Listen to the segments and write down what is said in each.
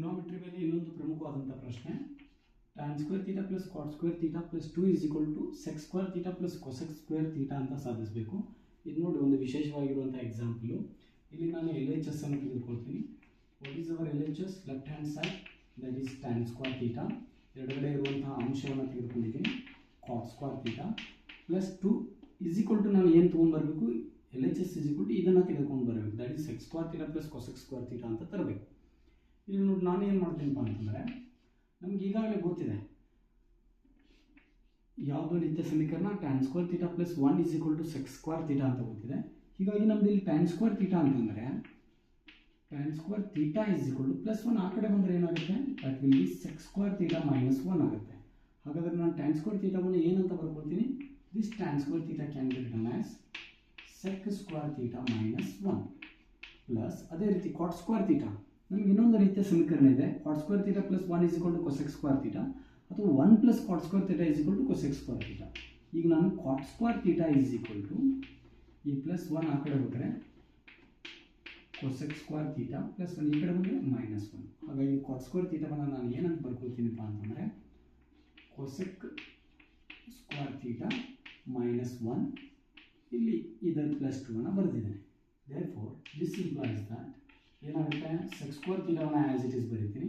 ಟ್ರಿಗೋನೋಮೆಟ್ರಿಯಲ್ಲಿ ಇನ್ನೊಂದು ಪ್ರಮುಖವಾದಂಥ ಪ್ರಶ್ನೆ. Tan square theta plus cot square theta plus two is equal to sec square theta plus cosec square theta ಅಂತ ಸಾಧಿಸಬೇಕು. ಇದು ನೋಡಿ ಒಂದು ವಿಶೇಷವಾಗಿರುವಂಥ ಎಕ್ಸಾಂಪಲು ಇಲ್ಲಿ ನಾನು ಎಲ್ ಎಚ್ ಎಸ್ ಅನ್ನು ತೆಗೆದುಕೊಳ್ತೀನಿ. What is our L H S left hand side that is tan square theta ಎರಡುಗಡೆ ಇರುವಂತಹ ಅಂಶವನ್ನು ತೆಗೆದುಕೊಂಡಿದ್ದೀನಿ. Cot square theta plus two is equal to ನಾನು ಏನು ತೊಗೊಂಡ್ಬರಬೇಕು L H S is equal to ಇದನ್ನು ತೆಗೆದುಕೊಂಡು ಬರಬೇಕು. That is sec square theta plus cosec square theta ಅಂತ ತರಬೇಕು. ಇಲ್ಲಿ ನೋಡಿ ನಾನು ಏನು ಮಾಡ್ತೀನಪ್ಪ ಅಂತಂದರೆ, ನಮ್ಗೆ ಈಗಾಗಲೇ ಗೊತ್ತಿದೆ. ಯಾವುದೋ ನಿತ್ಯ ಸಮೀಕರಣ tan square theta plus one is equal to sec square theta ಅಂತ ಗೊತ್ತಿದೆ. ಹೀಗಾಗಿ ನಮ್ದು ಇಲ್ಲಿ ಟ್ಯಾನ್ ಸ್ಕ್ವೇರ್ ತೀಟಾ ಅಂತಂದರೆ tan square theta is equal to plus one ಆ ಕಡೆ ಬಂದರೆ ಏನಾಗುತ್ತೆ? That will be sec square theta minus one ಆಗುತ್ತೆ. ಹಾಗಾದರೆ ನಾನು ಟ್ಯಾನ್ ಸ್ಕ್ವೇರ್ ತೀಟಾವನ್ನು ಏನಂತ ಬರ್ಕೊಳ್ತೀನಿ this tan square theta can be written as sec square theta minus one plus ಅದೇ ರೀತಿ ಕಾಟ್ ಸ್ಕ್ವೇರ್ ತೀಟಾ ನಮ್ಗೆ ಇನ್ನೊಂದು ರೀತಿಯ ಸಮೀಕರಣ ಇದೆ. Cot square theta plus one is equal to cosec square theta ಅಥವಾ one plus cot square theta is equal to cosec square theta ಈಗ ನಾನು cot square theta is equal to ಈ ಪ್ಲಸ್ ಒನ್ ಆ ಕಡೆ ಹೋದರೆ cosec square theta plus one ಈ ಕಡೆ ಬಂದರೆ ಮೈನಸ್ ಒನ್ ಹಾಗಾಗಿ ಕಾಟ್ ಸ್ಕ್ವೇರ್ ತೀಟವನ್ನು ನಾನು ಏನಂತ ಬರ್ಕೊಳ್ತೀನಿಪ್ಪ ಅಂತಂದರೆ cosec square theta minus one ಇಲ್ಲಿ ಇದರ ಪ್ಲಸ್ ಟೂ ಅನ್ನು ಬರೆದಿದ್ದೇನೆ. Therefore this implies that ಏನಾಗುತ್ತೆ? ಸೆಕ್ಸ್ ಸ್ಕ್ವೇರ್ ತೀಟವನ್ನು ಆ್ಯಸ್ ಇಟ್ ಇಸ್ ಬರಿತೀನಿ.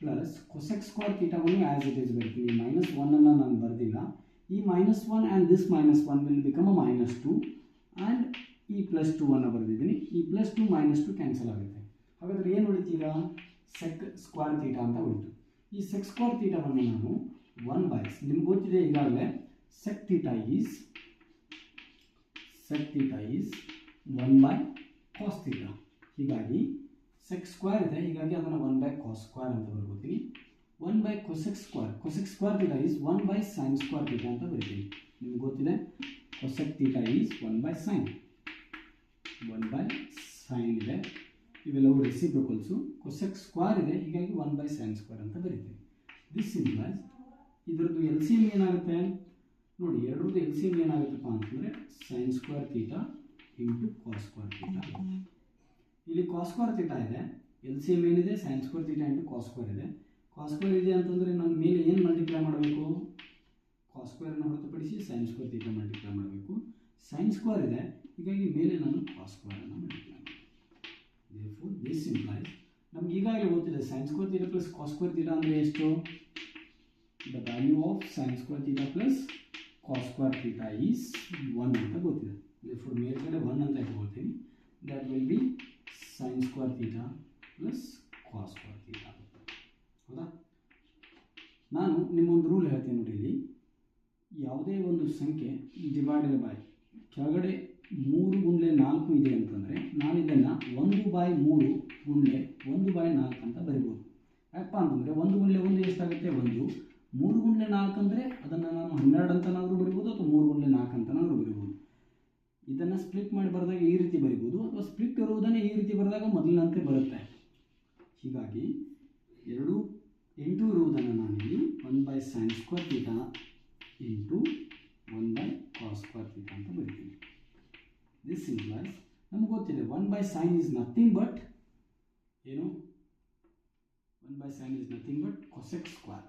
ಪ್ಲಸ್ ಕೊಸೆಕ್ ಸ್ಕ್ವೇರ್ ತೀಟವನ್ನು ಆ್ಯಸ್ ಇಟ್ ಇಸ್ ಬರಿತೀನಿ. ಮೈನಸ್ ಒನ್ನನ್ನು ನಾನು ಬರೆದಿಲ್ಲ. ಈ minus one and this minus one will become a minus two and ಈ ಪ್ಲಸ್ ಟು ಅನ್ನು ಬರೆದಿದ್ದೀನಿ. ಈ plus two minus two cancel ಆಗುತ್ತೆ. ಹಾಗಾದರೆ ಏನು ಉಳಿತು ಈಗ? ಸೆಕ್ ಸ್ಕ್ವಾರ್ ತೀಟ ಅಂತ ಉಳಿತು. ಈ ಸೆಕ್ ಸ್ಕ್ವೇರ್ ತೀಟವನ್ನು ನಾನು ಒನ್ ಬೈ ನಿಮ್ಗೆ ಗೊತ್ತಿದೆ ಈಗಾಗಲೇ? Sec theta is sec theta is one by cos theta ಹೀಗಾಗಿ ಸೆಕ್ಸ್ ಸ್ಕ್ವೇರ್ ಇದೆ. ಹೀಗಾಗಿ ಅದನ್ನು ಒನ್ ಬೈ ಕಾಸ್ ಸ್ಕ್ವೇರ್ ಅಂತ ಬರ್ಕೋತೀನಿ one by cosec square cosec square theta is one by sine square theta ಅಂತ ಬರೀತೀನಿ. ನಿಮ್ಗೆ ಗೊತ್ತಿದೆ? Cosec theta is one by sine one by sine ಇದೆ. ಇವೆಲ್ಲವೂ ರೆಸಿಪ್ರೋಕಲ್ಸು ಕೊಸೆಕ್ ಸ್ಕ್ವೇರ್ ಇದೆ. ಹೀಗಾಗಿ ಒನ್ ಬೈ ಸೈನ್ ಸ್ಕ್ವೇರ್ ಅಂತ ಬರೀತೀನಿ. ದಿಸ್ ಇಂಪ್ಲೈಸ್ ಇದರದ್ದು ಎಲ್ ಸಿ ಎಂ ಏನಾಗುತ್ತೆ? ನೋಡಿ, ಎರಡರದ್ದು ಎಲ್ ಸಿ ಎಂ ಏನಾಗುತ್ತಪ್ಪ ಅಂತಂದರೆ sine square theta into cos square theta ಇಲ್ಲಿ ಕಾಸ್ಕೋರ್ ತಿಟ ಇದೆ. ಎಲ್ ಸಿ ಎಂ ಏನಿದೆ? Sine square theta into cos square ಇದೆ. ಕಾಸ್ಕೋರ್ ಇದೆ ಅಂತಂದರೆ ನಾನು ಮೇಲೆ ಏನು ಮಲ್ಟಿಪ್ಲೈ ಮಾಡಬೇಕು? ಕಾಸ್ಕೋರನ್ನು ಹೊರತುಪಡಿಸಿ ಸೈನ್ ಸ್ಕೋರ್ ತೀಟಾ ಮಲ್ಟಿಪ್ಲೈ ಮಾಡಬೇಕು. ಸೈನ್ಸ್ ಸ್ಕೋರ್ ಇದೆ. ಹೀಗಾಗಿ ಮೇಲೆ ನಾನು ಕಾಸ್ಕೋರನ್ನು ಮಲ್ಟಿಪ್ಲೈ ಮಾಡಬೇಕು. ದಿಸ್ ಇಂಪ್ಲೈಸ್ ನಮ್ಗೆ ಈಗಾಗಲೇ ಗೊತ್ತಿದೆ sine square theta plus cos square theta ಅಂದರೆ ಎಷ್ಟು? The value of sine square theta plus cos square theta is one ಅಂತ ಗೊತ್ತಿದೆ. ಫುಡ್ ಮೇಲ್ಗಡೆ ಒನ್ ಅಂತ ಇಟ್ಕೊಳ್ತೀನಿ. That will be sine square theta plus cos square theta ಹೌದಾ? ನಾನು ನಿಮ್ಮೊಂದು ರೂಲ್ ಹೇಳ್ತೀನಿ ನೋಡಿ ಇಲ್ಲಿ. ಯಾವುದೇ ಒಂದು ಸಂಖ್ಯೆ ಡಿವೈಡೆಡ್ ಬೈ ಕೆಳಗಡೆ ಮೂರು ಗುಂಡ್ಲೆ ನಾಲ್ಕು ಇದೆ ಅಂತಂದರೆ ನಾನು ಇದನ್ನು ಒಂದು ಬಾಯ್ ಮೂರು ಗುಂಡ್ಲೆ ಒಂದು ಬಾಯ್ ನಾಲ್ಕು ಅಂತ ಬರಿಬೋದು. ಯಾಕಪ್ಪ ಅಂತಂದರೆ ಒಂದು ಗುಂಡ್ಲೆ ಒಂದು ಎಷ್ಟಾಗುತ್ತೆ? ಒಂದು. ಮೂರು ಗುಂಡ್ಲೆ ನಾಲ್ಕು ಅಂದರೆ ಅದನ್ನು ನಾನು ಹನ್ನೆರಡು ಅಂತನಾದರೂ ಬರಿಬೋದು ಅಥವಾ ಮೂರು ಗುಂಡ್ಲೆ ನಾಲ್ಕು ಅಂತನಾದರೂ ಬರಿಬೋದು. ಇದನ್ನು ಸ್ಪ್ಲಿಟ್ ಮಾಡಿ ಬರೆದಾಗ ಈ ರೀತಿ ಬರಿಬೋದು. ರೀತಿ ಬರೆದಾಗ ಮೊದಲಿನಂತೆ ಬರುತ್ತೆ. ಹೀಗಾಗಿ ಎರಡು ಎಂಟು ಇರುವುದನ್ನು ನಾನಿಲ್ಲಿ one by sine square theta into one by cos square theta ಅಂತ ಬರಿತೀನಿ. ದಿಸ್ ಇಂಪ್ಲೈಸ್ ನಮ್ಗೆ ಗೊತ್ತಿದೆ one by sine is nothing but ಏನು? One by sine is nothing but cosec square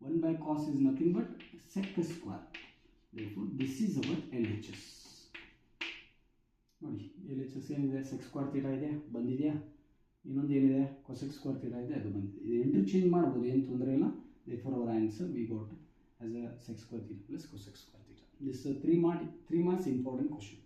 one by cos is nothing but sec square therefore, this is our LHS ನೋಡಿ L H ಏನಿದೆ? Sec square theta ಇದೆ, ಬಂದಿದೆಯಾ? ಇನ್ನೊಂದು ಏನಿದೆ? ಕೊಸೆಕ್ಸ್ square theta ಇದೆ, ಅದು ಬಂದಿದೆ. ಇದು ಇಂಟರ್ಚೇಂಜ್ ಮಾಡ್ಬೋದು, ಏನು ತೊಂದರೆ ಇಲ್ಲ. Therefore our answer we got as a sec square theta plus cosec square theta this three ಮಾಡಿ ತ್ರೀ ಮಾರ್ಕ್ಸ್ ಇಂಪಾರ್ಟೆಂಟ್ ಕ್ವಶನ್